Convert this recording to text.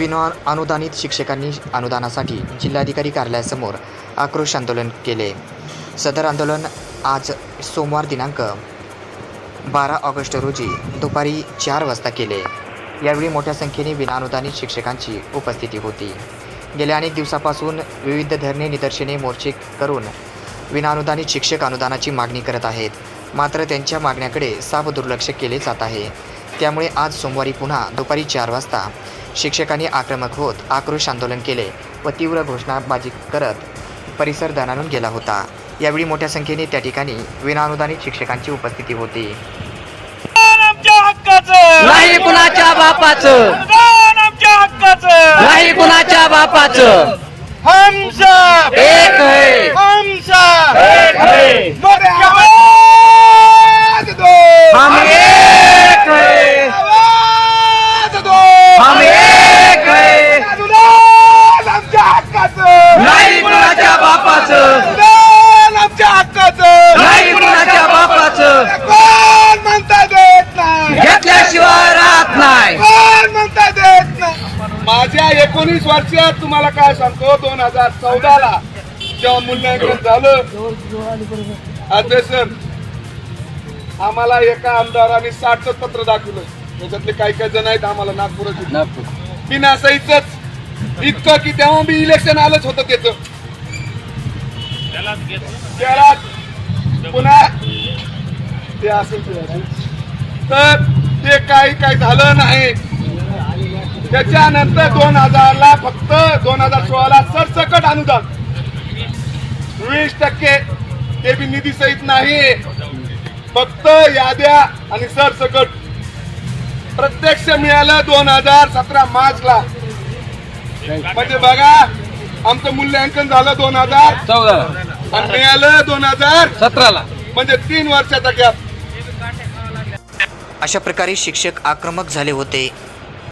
विना अनुदानित शिक्षकांनी अनुदानासाठी जिल्हाधिकारी कार्यालयासमोर आक्रोश आंदोलन केले. सदर आंदोलन आज सोमवार दिनांक बारा ऑगस्ट रोजी दुपारी चार वाजता केले. यावेळी मोठ्या संख्येने विनाअनुदानित शिक्षकांची उपस्थिती होती. गेल्या अनेक दिवसापासून विविध धरणे निदर्शने मोर्चे करून विनाअनुदानित शिक्षक अनुदानाची मागणी करत आहेत. मात्र त्यांच्या मागण्याकडे साफ दुर्लक्ष केले जात आहे. त्यामुळे आज सोमवारी पुन्हा दुपारी चार वाजता शिक्षकांनी आक्रमक होत आक्रोश आंदोलन केले व तीव्र घोषणाबाजी करत परिसर दणाणून गेला होता. यावेळी मोठ्या संख्येने त्या ठिकाणी विनाअनुदानित शिक्षकांची उपस्थिती होती. आमच्या हक्काचं! नाही कुणाच्या बापाचं! अनुदान आमच्या हक्काचं! नाही कुणाच्या बापाचं! माझ्या एकोणीस वर्षात तुम्हाला काय सांगतो? दोन हजार चौदा ला जेव्हा मूल्यांकन झालं अध्यक्ष आम्हाला एका आमदाराने साठच पत्र दाखवलं. त्याच्यातले काही काही जण आहेत आम्हाला नागपुरात बिना सहीच इतकं की तेव्हा बी इलेक्शन आलंच होतं त्याच. त्याला पुन्हा ते असेल ते असेल. तर ते काही काही झालं नाही. त्याच्यानंतर दोन हजारला फक्त दोन हजार सोळाला सरसकट अनुदान. वीस टक्के ते बी निधी सहित नाही. फक्त याद्या आणि सरसकट. प्रत्यक्ष मिळालं दोन हजार सतरा मार्चला. म्हणजे बघा आमचं मूल्यांकन झालं दोन हजार. चौदा. आणि मिळालं दोन हजार सतराला. म्हणजे तीन वर्षाचा गॅप अशा प्रकारे शिक्षक आक्रमक झाले होते.